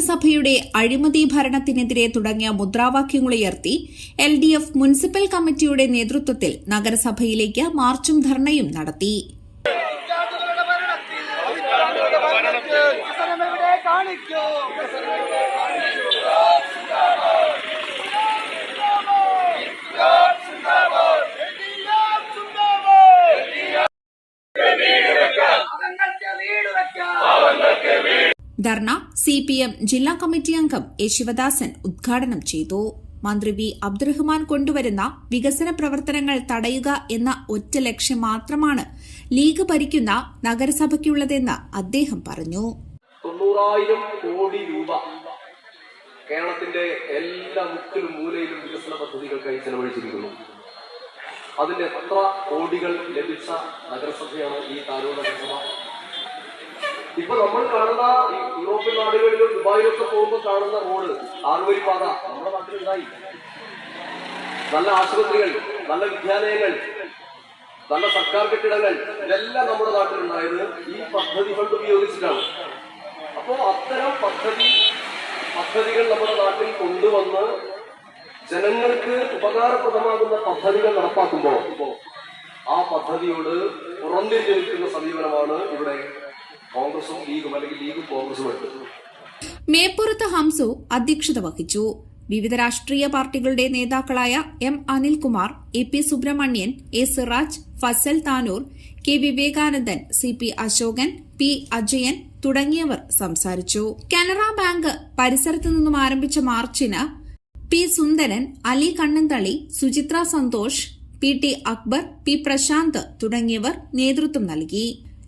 നഗരസഭയുടെ അഴിമതി ഭരണത്തിനെതിരെ തുടങ്ങിയ മുദ്രാവാക്യങ്ങളുയർത്തി എൽ ഡി എഫ് മുനിസിപ്പൽ കമ്മിറ്റിയുടെ നേതൃത്വത്തിൽ നഗരസഭയിലേക്ക് മാർച്ചും ധർണയും നടത്തി. കാണിക്കൂ? ധർണ സി പി എം ജില്ലാ കമ്മിറ്റി അംഗം എ ശിവദാസൻ ഉദ്ഘാടനം ചെയ്തു. മന്ത്രി വി അബ്ദുറഹ്മാൻ കൊണ്ടുവരുന്ന വികസന പ്രവർത്തനങ്ങൾ തടയുക എന്ന ഒറ്റ ലക്ഷ്യം മാത്രമാണ് ലീഗ് ഭരിക്കുന്ന നഗരസഭയ്ക്കുള്ളതെന്ന് അദ്ദേഹം പറഞ്ഞു. തൊണ്ണൂറായിരം കോടി രൂപ കേരളത്തിന്റെ എല്ലാ മുക്കിലും മൂലയിലും വികസന പദ്ധതികൾക്കായി ചെലവഴിച്ചിരിക്കുന്നു. അതിന്റെ എത്ര കോടികൾ ലഭിച്ച നഗരസഭയാണ് ഈ താരൂർ നഗരസഭ? ഇപ്പൊ നമ്മൾ കാണുന്ന യൂറോപ്യൻ നാടുകളിലും ദുബായിലൊക്കെ പോകുമ്പോൾ കാണുന്ന റോഡ് ആറുവരി പാത നമ്മുടെ നാട്ടിലുണ്ടായി. നല്ല ആശുപത്രികൾ നല്ല വിദ്യാലയങ്ങൾ നല്ല സർക്കാർ കെട്ടിടങ്ങൾ ഇതെല്ലാം നമ്മുടെ നാട്ടിലുണ്ടായത് ഈ പദ്ധതി ഫണ്ട് ഉപയോഗിച്ചിട്ടാണ്. അപ്പോ അത്തരം പദ്ധതി പദ്ധതികൾ നമ്മുടെ നാട്ടിൽ കൊണ്ടുവന്ന് ജനങ്ങൾക്ക് ഉപകാരപ്രദമാകുന്ന പദ്ധതികൾ നടപ്പാക്കുമ്പോൾ ആ പദ്ധതിയോട് പുറന്തിരിഞ്ഞിരിക്കുന്ന സമീപനമാണ് ഇവിടെ കോൺഗ്രസും ലീഗും അല്ലെങ്കിൽ ലീഗും കോൺഗ്രസും മേപ്പുറത്ത് ഹംസു അധ്യക്ഷത വഹിച്ചു. വിവിധ രാഷ്ട്രീയ പാർട്ടികളുടെ നേതാക്കളായ M Anilkumar A P Subramanian A Siraj Fasal Tanur K Vivekanandan C P Ashokan P Ajayan തുടങ്ങിയവർ സംസാരിച്ചു. കനറ ബാങ്ക് പരിസരത്തു നിന്നും ആരംഭിച്ച മാർച്ചിന് P Sundaran Ali Kannanthali Suchitra Santhosh P T Akbar P Prasanth തുടങ്ങിയവർ നേതൃത്വം നൽകി.